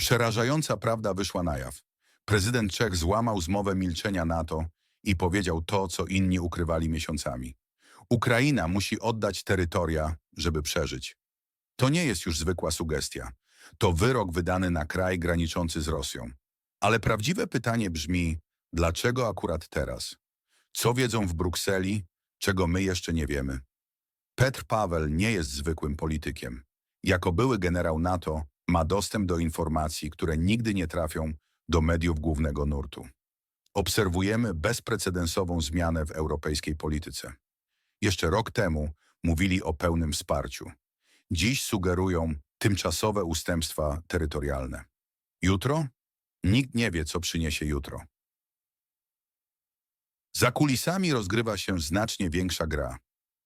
Przerażająca prawda wyszła na jaw. Prezydent Czech złamał zmowę milczenia NATO i powiedział to, co inni ukrywali miesiącami. Ukraina musi oddać terytoria, żeby przeżyć. To nie jest już zwykła sugestia. To wyrok wydany na kraj graniczący z Rosją. Ale prawdziwe pytanie brzmi, dlaczego akurat teraz? Co wiedzą w Brukseli, czego my jeszcze nie wiemy? Petr Paweł nie jest zwykłym politykiem. Jako były generał NATO ma dostęp do informacji, które nigdy nie trafią do mediów głównego nurtu. Obserwujemy bezprecedensową zmianę w europejskiej polityce. Jeszcze rok temu mówili o pełnym wsparciu. Dziś sugerują tymczasowe ustępstwa terytorialne. Jutro? Nikt nie wie, co przyniesie jutro. Za kulisami rozgrywa się znacznie większa gra.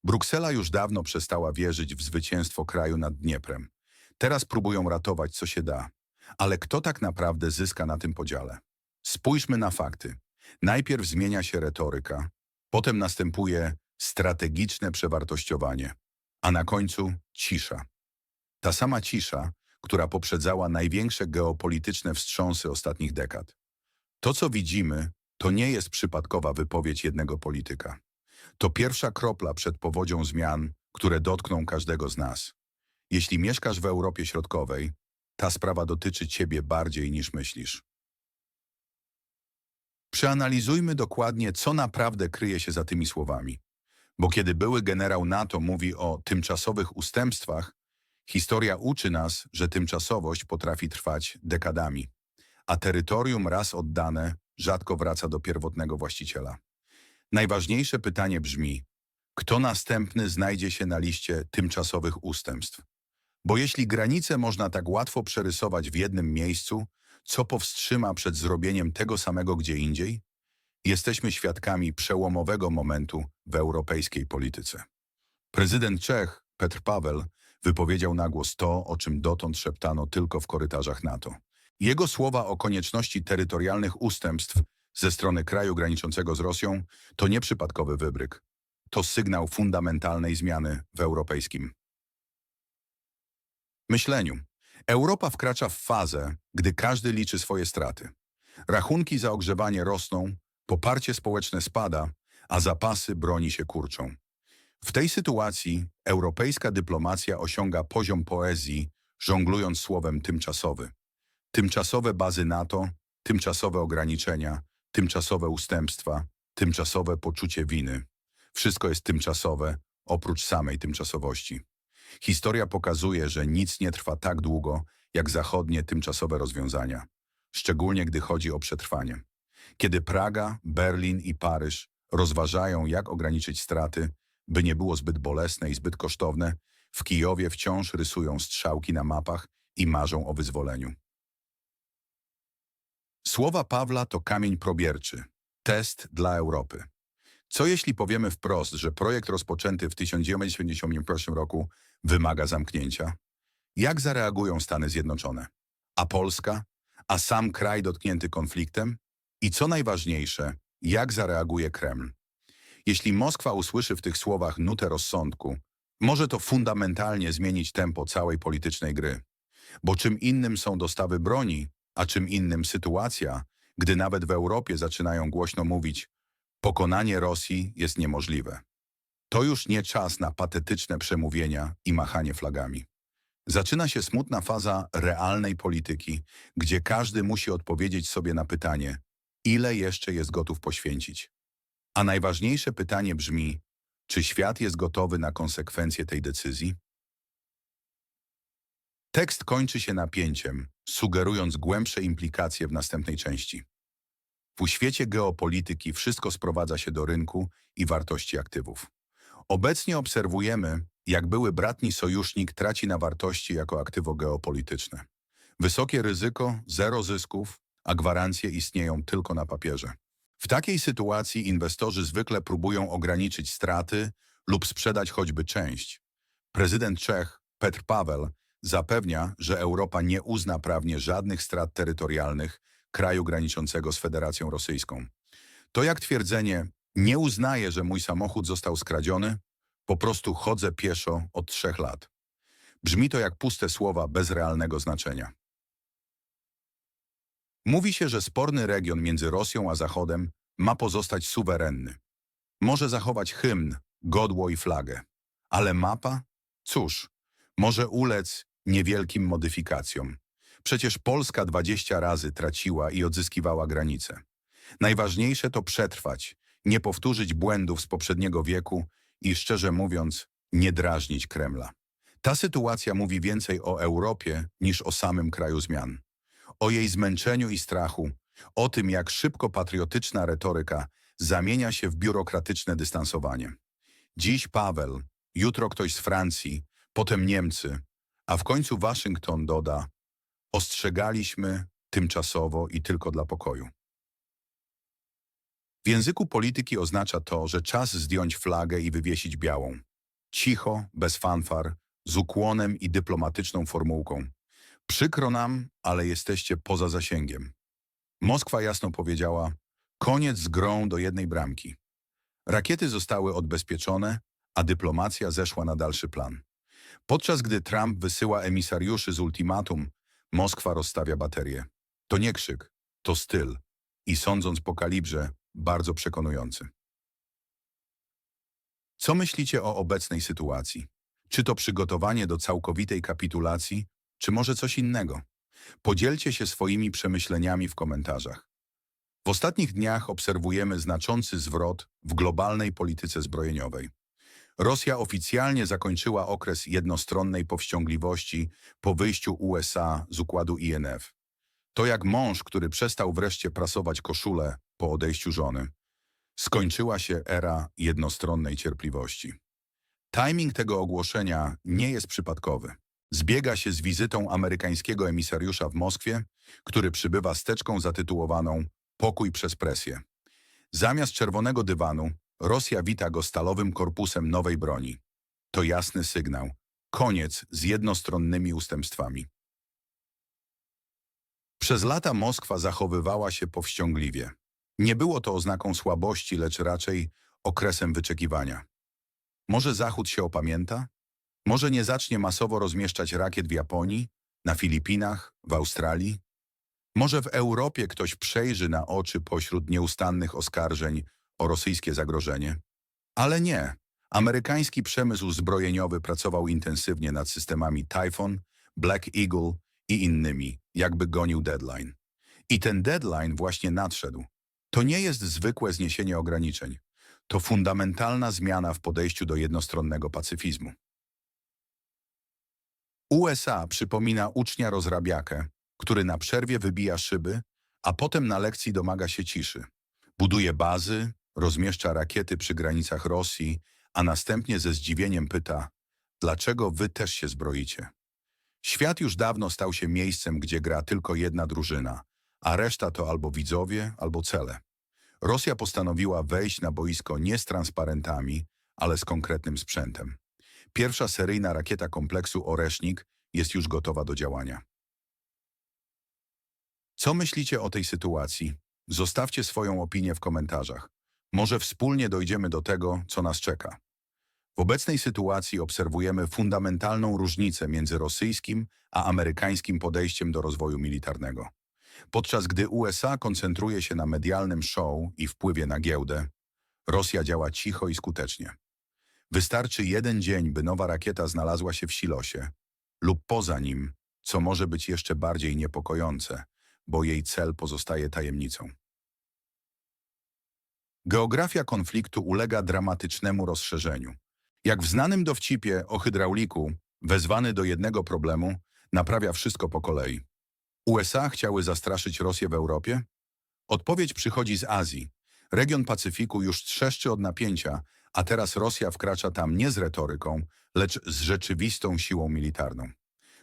Bruksela już dawno przestała wierzyć w zwycięstwo kraju nad Dnieprem. Teraz próbują ratować, co się da. Ale kto tak naprawdę zyska na tym podziale? Spójrzmy na fakty. Najpierw zmienia się retoryka, potem następuje strategiczne przewartościowanie, a na końcu cisza. Ta sama cisza, która poprzedzała największe geopolityczne wstrząsy ostatnich dekad. To, co widzimy, to nie jest przypadkowa wypowiedź jednego polityka. To pierwsza kropla przed powodzią zmian, które dotkną każdego z nas. Jeśli mieszkasz w Europie Środkowej, ta sprawa dotyczy ciebie bardziej niż myślisz. Przeanalizujmy dokładnie, co naprawdę kryje się za tymi słowami. Bo kiedy były generał NATO mówi o tymczasowych ustępstwach, historia uczy nas, że tymczasowość potrafi trwać dekadami, a terytorium raz oddane rzadko wraca do pierwotnego właściciela. Najważniejsze pytanie brzmi, kto następny znajdzie się na liście tymczasowych ustępstw? Bo jeśli granice można tak łatwo przerysować w jednym miejscu, co powstrzyma przed zrobieniem tego samego gdzie indziej? Jesteśmy świadkami przełomowego momentu w europejskiej polityce. Prezydent Czech, Petr Paweł, wypowiedział na głos to, o czym dotąd szeptano tylko w korytarzach NATO. Jego słowa o konieczności terytorialnych ustępstw ze strony kraju graniczącego z Rosją to nieprzypadkowy wybryk. To sygnał fundamentalnej zmiany w europejskim myśleniu. Europa wkracza w fazę, gdy każdy liczy swoje straty. Rachunki za ogrzewanie rosną, poparcie społeczne spada, a zapasy broni się kurczą. W tej sytuacji europejska dyplomacja osiąga poziom poezji, żonglując słowem tymczasowy. Tymczasowe bazy NATO, tymczasowe ograniczenia, tymczasowe ustępstwa, tymczasowe poczucie winy. Wszystko jest tymczasowe, oprócz samej tymczasowości. Historia pokazuje, że nic nie trwa tak długo, jak zachodnie tymczasowe rozwiązania, szczególnie gdy chodzi o przetrwanie. Kiedy Praga, Berlin i Paryż rozważają, jak ograniczyć straty, by nie było zbyt bolesne i zbyt kosztowne, w Kijowie wciąż rysują strzałki na mapach i marzą o wyzwoleniu. Słowa Pawła to kamień probierczy, test dla Europy. Co jeśli powiemy wprost, że projekt rozpoczęty w 1991 roku wymaga zamknięcia? Jak zareagują Stany Zjednoczone? A Polska? A sam kraj dotknięty konfliktem? I co najważniejsze, jak zareaguje Kreml? Jeśli Moskwa usłyszy w tych słowach nutę rozsądku, może to fundamentalnie zmienić tempo całej politycznej gry. Bo czym innym są dostawy broni, a czym innym sytuacja, gdy nawet w Europie zaczynają głośno mówić Pokonanie Rosji jest niemożliwe. To już nie czas na patetyczne przemówienia i machanie flagami. Zaczyna się smutna faza realnej polityki, gdzie każdy musi odpowiedzieć sobie na pytanie, ile jeszcze jest gotów poświęcić. A najważniejsze pytanie brzmi, czy świat jest gotowy na konsekwencje tej decyzji? Tekst kończy się napięciem, sugerując głębsze implikacje w następnej części. W świecie geopolityki wszystko sprowadza się do rynku i wartości aktywów. Obecnie obserwujemy, jak były bratni sojusznik traci na wartości jako aktywo geopolityczne. Wysokie ryzyko, zero zysków, a gwarancje istnieją tylko na papierze. W takiej sytuacji inwestorzy zwykle próbują ograniczyć straty lub sprzedać choćby część. Prezydent Czech, Petr Paweł, zapewnia, że Europa nie uzna prawnie żadnych strat terytorialnych kraju graniczącego z Federacją Rosyjską. To jak twierdzenie, nie uznaję, że mój samochód został skradziony, po prostu chodzę pieszo od trzech lat. Brzmi to jak puste słowa bez realnego znaczenia. Mówi się, że sporny region między Rosją a Zachodem ma pozostać suwerenny. Może zachować hymn, godło i flagę. Ale mapa? Cóż, może ulec niewielkim modyfikacjom. Przecież Polska 20 razy traciła i odzyskiwała granice. Najważniejsze to przetrwać, nie powtórzyć błędów z poprzedniego wieku i, szczerze mówiąc, nie drażnić Kremla. Ta sytuacja mówi więcej o Europie niż o samym kraju zmian. O jej zmęczeniu i strachu, o tym, jak szybko patriotyczna retoryka zamienia się w biurokratyczne dystansowanie. Dziś Paweł, jutro ktoś z Francji, potem Niemcy, a w końcu Waszyngton doda ostrzegaliśmy tymczasowo i tylko dla pokoju. W języku polityki oznacza to, że czas zdjąć flagę i wywiesić białą. Cicho, bez fanfar, z ukłonem i dyplomatyczną formułką. Przykro nam, ale jesteście poza zasięgiem. Moskwa jasno powiedziała, koniec z grą do jednej bramki. Rakiety zostały odbezpieczone, a dyplomacja zeszła na dalszy plan. Podczas gdy Trump wysyła emisariuszy z ultimatum, Moskwa rozstawia baterie. To nie krzyk, to styl. I sądząc po kalibrze, bardzo przekonujący. Co myślicie o obecnej sytuacji? Czy to przygotowanie do całkowitej kapitulacji, czy może coś innego? Podzielcie się swoimi przemyśleniami w komentarzach. W ostatnich dniach obserwujemy znaczący zwrot w globalnej polityce zbrojeniowej. Rosja oficjalnie zakończyła okres jednostronnej powściągliwości po wyjściu USA z układu INF. To jak mąż, który przestał wreszcie prasować koszulę po odejściu żony. Skończyła się era jednostronnej cierpliwości. Timing tego ogłoszenia nie jest przypadkowy. Zbiega się z wizytą amerykańskiego emisariusza w Moskwie, który przybywa z teczką zatytułowaną Pokój przez presję. Zamiast czerwonego dywanu, Rosja wita go stalowym korpusem nowej broni. To jasny sygnał. Koniec z jednostronnymi ustępstwami. Przez lata Moskwa zachowywała się powściągliwie. Nie było to oznaką słabości, lecz raczej okresem wyczekiwania. Może Zachód się opamięta? Może nie zacznie masowo rozmieszczać rakiet w Japonii, na Filipinach, w Australii? Może w Europie ktoś przejrzy na oczy pośród nieustannych oskarżeń o rosyjskie zagrożenie? Ale nie. Amerykański przemysł zbrojeniowy pracował intensywnie nad systemami Typhoon, Black Eagle i innymi, jakby gonił deadline. I ten deadline właśnie nadszedł. To nie jest zwykłe zniesienie ograniczeń. To fundamentalna zmiana w podejściu do jednostronnego pacyfizmu. USA przypomina ucznia rozrabiakę, który na przerwie wybija szyby, a potem na lekcji domaga się ciszy. Buduje bazy, rozmieszcza rakiety przy granicach Rosji, a następnie ze zdziwieniem pyta, dlaczego wy też się zbroicie? Świat już dawno stał się miejscem, gdzie gra tylko jedna drużyna, a reszta to albo widzowie, albo cele. Rosja postanowiła wejść na boisko nie z transparentami, ale z konkretnym sprzętem. Pierwsza seryjna rakieta kompleksu Oresznik jest już gotowa do działania. Co myślicie o tej sytuacji? Zostawcie swoją opinię w komentarzach. Może wspólnie dojdziemy do tego, co nas czeka. W obecnej sytuacji obserwujemy fundamentalną różnicę między rosyjskim a amerykańskim podejściem do rozwoju militarnego. Podczas gdy USA koncentruje się na medialnym show i wpływie na giełdę, Rosja działa cicho i skutecznie. Wystarczy jeden dzień, by nowa rakieta znalazła się w silosie lub poza nim, co może być jeszcze bardziej niepokojące, bo jej cel pozostaje tajemnicą. Geografia konfliktu ulega dramatycznemu rozszerzeniu. Jak w znanym dowcipie o hydrauliku, wezwany do jednego problemu, naprawia wszystko po kolei. USA chciały zastraszyć Rosję w Europie? Odpowiedź przychodzi z Azji. Region Pacyfiku już trzeszczy od napięcia, a teraz Rosja wkracza tam nie z retoryką, lecz z rzeczywistą siłą militarną.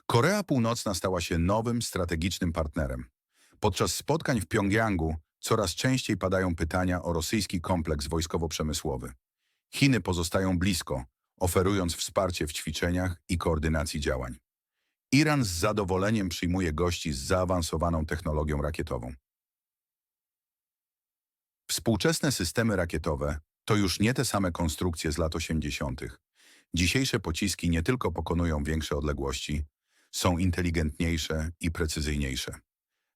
Korea Północna stała się nowym strategicznym partnerem. Podczas spotkań w Pjongjangu coraz częściej padają pytania o rosyjski kompleks wojskowo-przemysłowy. Chiny pozostają blisko, oferując wsparcie w ćwiczeniach i koordynacji działań. Iran z zadowoleniem przyjmuje gości z zaawansowaną technologią rakietową. Współczesne systemy rakietowe to już nie te same konstrukcje z lat 80. Dzisiejsze pociski nie tylko pokonują większe odległości, są inteligentniejsze i precyzyjniejsze.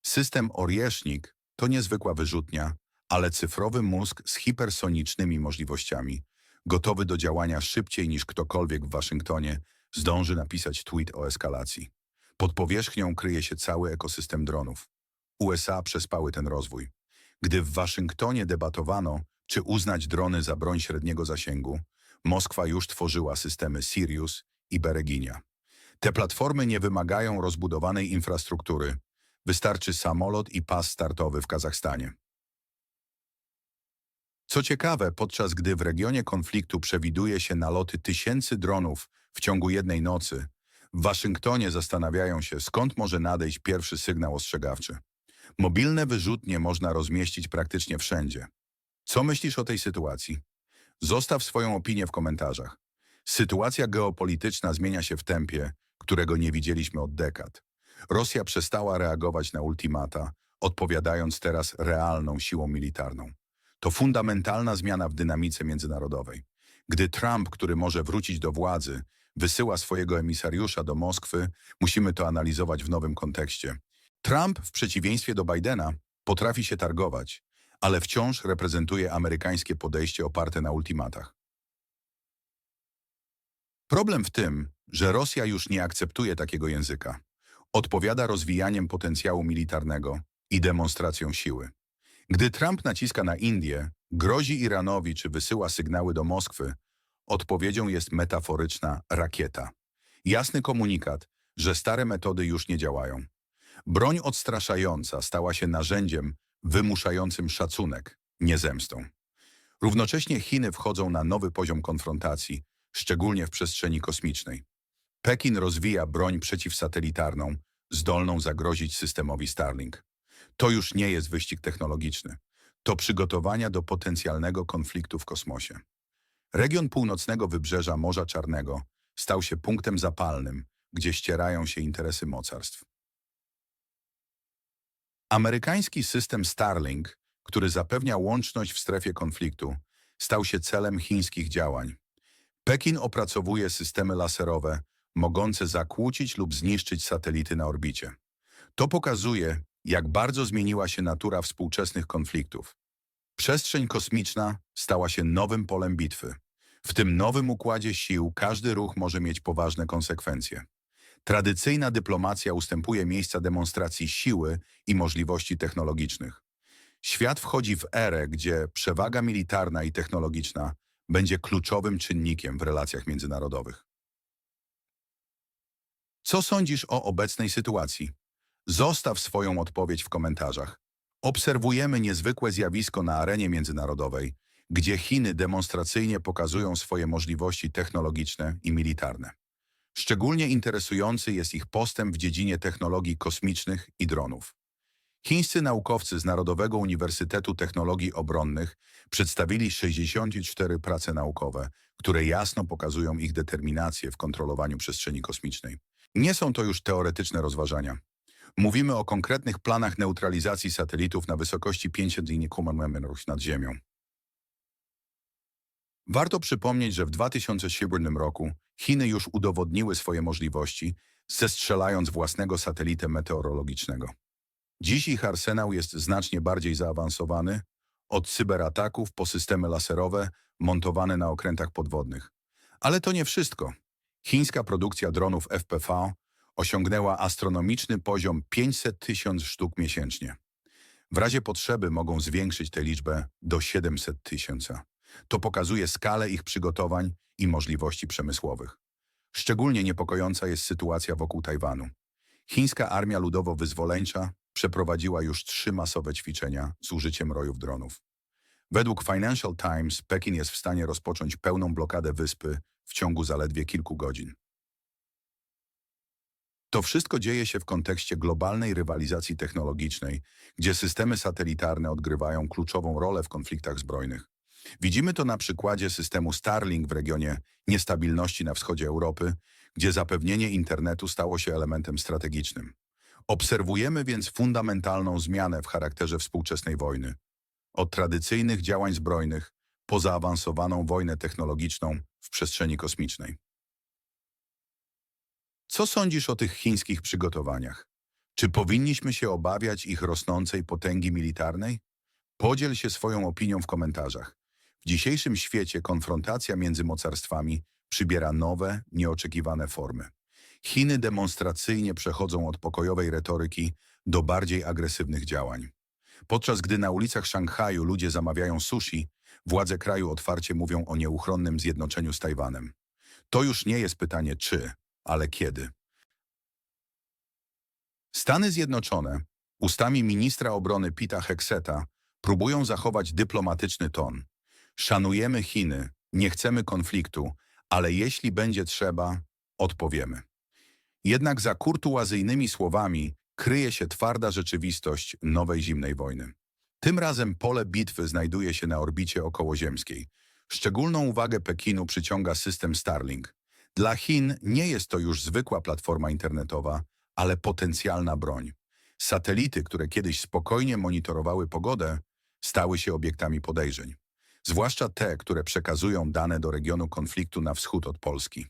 System Oriesznik to niezwykła wyrzutnia, ale cyfrowy mózg z hipersonicznymi możliwościami, gotowy do działania szybciej niż ktokolwiek w Waszyngtonie, zdąży napisać tweet o eskalacji. Pod powierzchnią kryje się cały ekosystem dronów. USA przespały ten rozwój. Gdy w Waszyngtonie debatowano, czy uznać drony za broń średniego zasięgu, Moskwa już tworzyła systemy Sirius i Bereginia. Te platformy nie wymagają rozbudowanej infrastruktury. Wystarczy samolot i pas startowy w Kazachstanie. Co ciekawe, podczas gdy w regionie konfliktu przewiduje się naloty tysięcy dronów w ciągu jednej nocy, w Waszyngtonie zastanawiają się, skąd może nadejść pierwszy sygnał ostrzegawczy. Mobilne wyrzutnie można rozmieścić praktycznie wszędzie. Co myślisz o tej sytuacji? Zostaw swoją opinię w komentarzach. Sytuacja geopolityczna zmienia się w tempie, którego nie widzieliśmy od dekad. Rosja przestała reagować na ultimata, odpowiadając teraz realną siłą militarną. To fundamentalna zmiana w dynamice międzynarodowej. Gdy Trump, który może wrócić do władzy, wysyła swojego emisariusza do Moskwy, musimy to analizować w nowym kontekście. Trump, w przeciwieństwie do Bidena, potrafi się targować, ale wciąż reprezentuje amerykańskie podejście oparte na ultimatach. Problem w tym, że Rosja już nie akceptuje takiego języka. Odpowiada rozwijaniem potencjału militarnego i demonstracją siły. Gdy Trump naciska na Indię, grozi Iranowi czy wysyła sygnały do Moskwy, odpowiedzią jest metaforyczna rakieta. Jasny komunikat, że stare metody już nie działają. Broń odstraszająca stała się narzędziem wymuszającym szacunek, nie zemstą. Równocześnie Chiny wchodzą na nowy poziom konfrontacji, szczególnie w przestrzeni kosmicznej. Pekin rozwija broń przeciwsatelitarną, zdolną zagrozić systemowi Starlink. To już nie jest wyścig technologiczny. To przygotowania do potencjalnego konfliktu w kosmosie. Region północnego wybrzeża Morza Czarnego stał się punktem zapalnym, gdzie ścierają się interesy mocarstw. Amerykański system Starlink, który zapewnia łączność w strefie konfliktu, stał się celem chińskich działań. Pekin opracowuje systemy laserowe, mogące zakłócić lub zniszczyć satelity na orbicie. To pokazuje, jak bardzo zmieniła się natura współczesnych konfliktów. Przestrzeń kosmiczna stała się nowym polem bitwy. W tym nowym układzie sił każdy ruch może mieć poważne konsekwencje. Tradycyjna dyplomacja ustępuje miejsca demonstracji siły i możliwości technologicznych. Świat wchodzi w erę, gdzie przewaga militarna i technologiczna będzie kluczowym czynnikiem w relacjach międzynarodowych. Co sądzisz o obecnej sytuacji? Zostaw swoją odpowiedź w komentarzach. Obserwujemy niezwykłe zjawisko na arenie międzynarodowej, gdzie Chiny demonstracyjnie pokazują swoje możliwości technologiczne i militarne. Szczególnie interesujący jest ich postęp w dziedzinie technologii kosmicznych i dronów. Chińscy naukowcy z Narodowego Uniwersytetu Technologii Obronnych przedstawili 64 prace naukowe, które jasno pokazują ich determinację w kontrolowaniu przestrzeni kosmicznej. Nie są to już teoretyczne rozważania. Mówimy o konkretnych planach neutralizacji satelitów na wysokości 500 km nad Ziemią. Warto przypomnieć, że w 2007 roku Chiny już udowodniły swoje możliwości, zestrzelając własnego satelitę meteorologicznego. Dziś ich arsenał jest znacznie bardziej zaawansowany, od cyberataków po systemy laserowe montowane na okrętach podwodnych. Ale to nie wszystko. Chińska produkcja dronów FPV osiągnęła astronomiczny poziom 500 tysiąc sztuk miesięcznie. W razie potrzeby mogą zwiększyć tę liczbę do 700 tysiąca. To pokazuje skalę ich przygotowań i możliwości przemysłowych. Szczególnie niepokojąca jest sytuacja wokół Tajwanu. Chińska Armia Ludowo-Wyzwoleńcza przeprowadziła już trzy masowe ćwiczenia z użyciem rojów dronów. Według Financial Times Pekin jest w stanie rozpocząć pełną blokadę wyspy w ciągu zaledwie kilku godzin. To wszystko dzieje się w kontekście globalnej rywalizacji technologicznej, gdzie systemy satelitarne odgrywają kluczową rolę w konfliktach zbrojnych. Widzimy to na przykładzie systemu Starlink w regionie niestabilności na wschodzie Europy, gdzie zapewnienie internetu stało się elementem strategicznym. Obserwujemy więc fundamentalną zmianę w charakterze współczesnej wojny. Od tradycyjnych działań zbrojnych po zaawansowaną wojnę technologiczną w przestrzeni kosmicznej. Co sądzisz o tych chińskich przygotowaniach? Czy powinniśmy się obawiać ich rosnącej potęgi militarnej? Podziel się swoją opinią w komentarzach. W dzisiejszym świecie konfrontacja między mocarstwami przybiera nowe, nieoczekiwane formy. Chiny demonstracyjnie przechodzą od pokojowej retoryki do bardziej agresywnych działań. Podczas gdy na ulicach Szanghaju ludzie zamawiają sushi, władze kraju otwarcie mówią o nieuchronnym zjednoczeniu z Tajwanem. To już nie jest pytanie czy, ale kiedy. Stany Zjednoczone, ustami ministra obrony Pita Hexeta, próbują zachować dyplomatyczny ton. Szanujemy Chiny, nie chcemy konfliktu, ale jeśli będzie trzeba, odpowiemy. Jednak za kurtuazyjnymi słowami kryje się twarda rzeczywistość nowej zimnej wojny. Tym razem pole bitwy znajduje się na orbicie okołoziemskiej. Szczególną uwagę Pekinu przyciąga system Starlink. Dla Chin nie jest to już zwykła platforma internetowa, ale potencjalna broń. Satelity, które kiedyś spokojnie monitorowały pogodę, stały się obiektami podejrzeń. Zwłaszcza te, które przekazują dane do regionu konfliktu na wschód od Polski.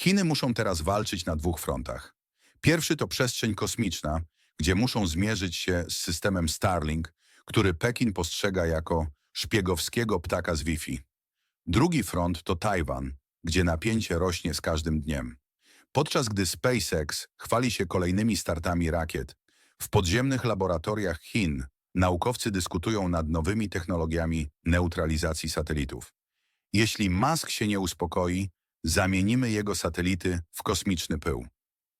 Chiny muszą teraz walczyć na dwóch frontach. Pierwszy to przestrzeń kosmiczna, gdzie muszą zmierzyć się z systemem Starlink, który Pekin postrzega jako szpiegowskiego ptaka z Wi-Fi. Drugi front to Tajwan, gdzie napięcie rośnie z każdym dniem. Podczas gdy SpaceX chwali się kolejnymi startami rakiet, w podziemnych laboratoriach Chin naukowcy dyskutują nad nowymi technologiami neutralizacji satelitów. Jeśli Musk się nie uspokoi, zamienimy jego satelity w kosmiczny pył.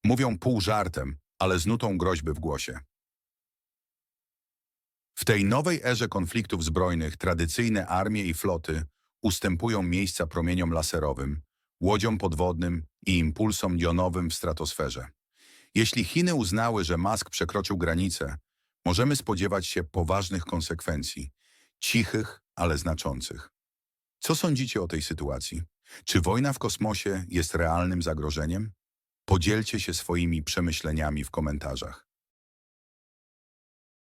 Mówią pół żartem, ale z nutą groźby w głosie. W tej nowej erze konfliktów zbrojnych tradycyjne armie i floty ustępują miejsca promieniom laserowym, łodziom podwodnym i impulsom jonowym w stratosferze. Jeśli Chiny uznały, że Musk przekroczył granicę, możemy spodziewać się poważnych konsekwencji, cichych, ale znaczących. Co sądzicie o tej sytuacji? Czy wojna w kosmosie jest realnym zagrożeniem? Podzielcie się swoimi przemyśleniami w komentarzach.